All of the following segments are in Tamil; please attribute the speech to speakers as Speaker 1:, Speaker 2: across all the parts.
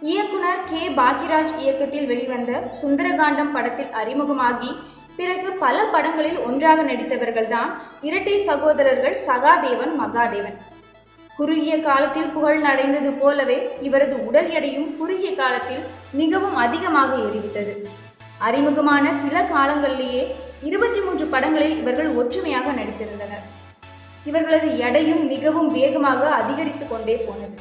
Speaker 1: இயக்குனர் கே. பாக்யராஜ் இயக்கத்தில் வெளிவந்த சுந்தரகாண்டம் படத்தில் அறிமுகமாகி பிறகு பல படங்களில் ஒன்றாக நடித்தவர்கள்தான் இரட்டை சகோதரர்கள் சகாதேவன் மகாதேவன். குறுகிய காலத்தில் புகழ் அடைந்தது போலவே இவரது உடல் எடையும் குறுகிய காலத்தில் மிகவும் அதிகமாக ஏறிவிட்டது. அறிமுகமான சில காலங்களிலேயே இருபத்தி மூன்று படங்களில் இவர்கள் ஒற்றுமையாக நடித்திருந்தனர். இவர்களது எடையும் மிகவும் வேகமாக அதிகரித்து கொண்டே போனது.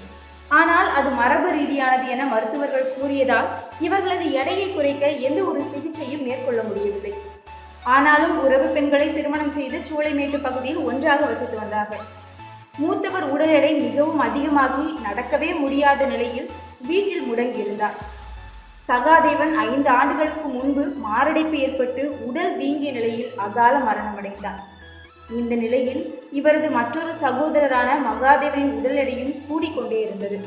Speaker 1: ஆனால் அது மரபு ரீதியானது என மருத்துவர்கள் கூறியதால் இவர்களது எடையை குறைக்க எந்த ஒரு சிகிச்சையும் மேற்கொள்ள முடியவில்லை. ஆனாலும் உறவு பெண்களை திருமணம் செய்து சூளைமேட்டு பகுதியில் ஒன்றாக வசித்து வந்தார்கள். மூத்தவர் உடல் எடை மிகவும் அதிகமாகி நடக்கவே முடியாத நிலையில் வீட்டில் முடங்கியிருந்தார் சகாதேவன் ஐந்து ஆண்டுகளுக்கு முன்பு மாரடைப்பு ஏற்பட்டு உடல் வீங்கிய நிலையில் அகால மரணமடைந்தார். இந்த நிலையில் இவரது மற்றொரு சகோதரரான மகாதேவனின் உடலடையும் கூடிக்கொண்டே இருந்தது.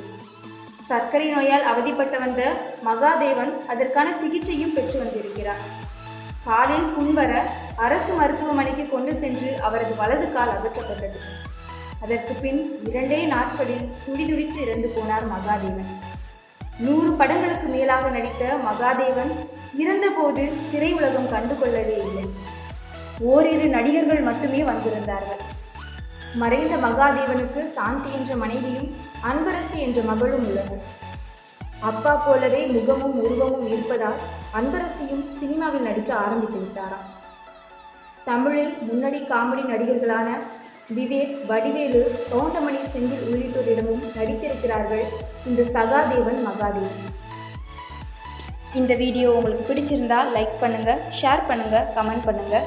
Speaker 1: சர்க்கரை நோயால் அவதிப்பட்டு வந்த மகாதேவன் அதற்கான சிகிச்சையும் பெற்று வந்திருக்கிறார். காலில் புண்வர அரசு மருத்துவமனைக்கு கொண்டு சென்று அவரது வலது கால் அகற்றப்பட்டது. அதற்கு பின் இரண்டே நாட்களில் துடிதுடித்து இறந்து போனார் மகாதேவன். நூறு படங்களுக்கு மேலாக நடித்த மகாதேவன் இறந்தபோது திரையுலகம் கண்டுகொள்ளவே இல்லை. ஓரிரு நடிகர்கள் மட்டுமே வந்திருந்தார்கள். மறைந்த மகாதேவனுக்கு சாந்தி என்ற மனைவியும் அன்பரசி என்ற மகளும் உள்ளது. அப்பா போலவே முகமும் உருவமும் இருப்பதால் அன்பரசியும் சினிமாவில் நடிக்க ஆரம்பித்து விட்டாராம். தமிழில் முன்னணி காமெடி நடிகர்களான விவேக் வடிவேலு தோண்டமணி செந்தில் உள்ளிட்டோரிடமும் நடித்திருக்கிறார்கள் இந்த சகாதேவன் மகாதேவன். இந்த வீடியோ உங்களுக்கு பிடிச்சிருந்தா லைக் பண்ணுங்கள் ஷேர் பண்ணுங்கள் கமெண்ட் பண்ணுங்கள்